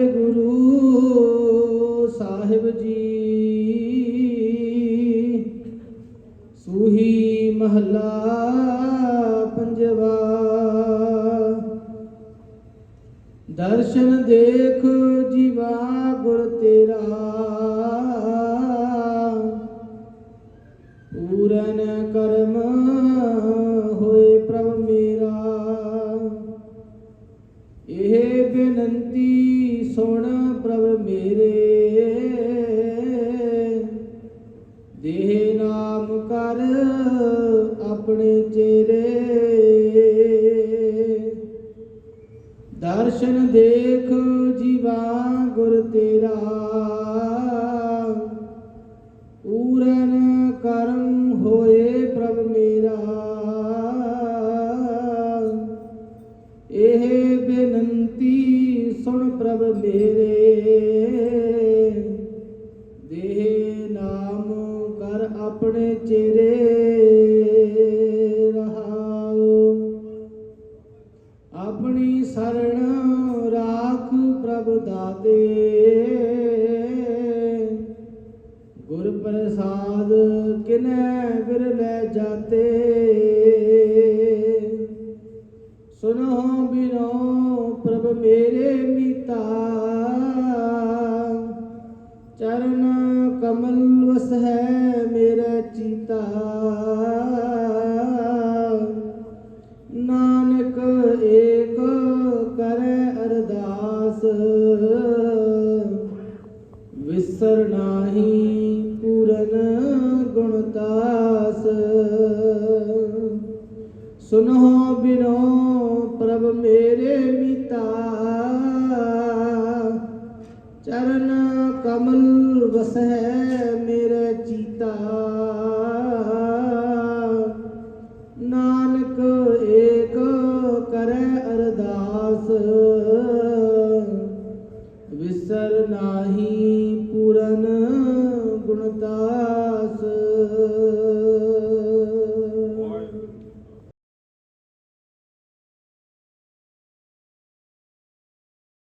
ਗੁਰੂ ਸਾਹਿਬ ਜੀ। ਸੂਹੀ ਮਹਲਾ ਪੰਜਵਾ। ਦਰਸ਼ਨ ਦੇਖ ਜੀਵਾ ਗੁਰ ਤੇਰਾ। ਪੂਰਨ ਕਰਮ ਮੇਰੇ। ਦੇਹ ਨਾਮ ਕਰ ਆਪਣੇ ਚਿਹਰੇ ਦਰਸ਼ਨ ਦੇਖ ਜੀਵਾ ਗੁਰ ਤੇਰਾ। ਪ੍ਰਭ ਮੇਰੇ। ਦੇਹ ਨਾਮ ਕਰ ਆਪਣੇ ਚਿਹਰੇ ਰਹਾਉ। ਆਪਣੀ ਸਰਣ ਰਾਖ ਪ੍ਰਭ ਦਾਤੇ। ਗੁਰ ਪ੍ਰਸਾਦ ਕਿਨੈ ਵਿਰਲੇ ਜਾਤੇ। ਸੁਨੋ ਬਿਨੋ ਪ੍ਰਭ ਮੇਰੇ ਮੀਤਾ ਚਰਨ ਕਮਲ ਵਸ ਹੈ ਮੇਰਾ ਚੀਤਾ ਨਾਨਕ ਏਕ ਕਰੈ ਅਰਦਾਸ। ਵਿਸਰ ਨਾਹੀ ਪੂਰਨ ਗੁਣਦਾਸ ਸੁਨੋ ਬਿਨੋ ਪ੍ਰਭ ਮੇਰੇ ਮਿਤਾ ਚਰਨ ਕਮਲ ਵਸੈ ਮੇਰੇ ਚੀਤਾ। ਨਾਨਕ ਏਕ ਕਰੈ ਅਰਦਾਸ। ਵਿਸਰ ਨਾਹੀ ਪੂਰਨ ਗੁਣਤਾ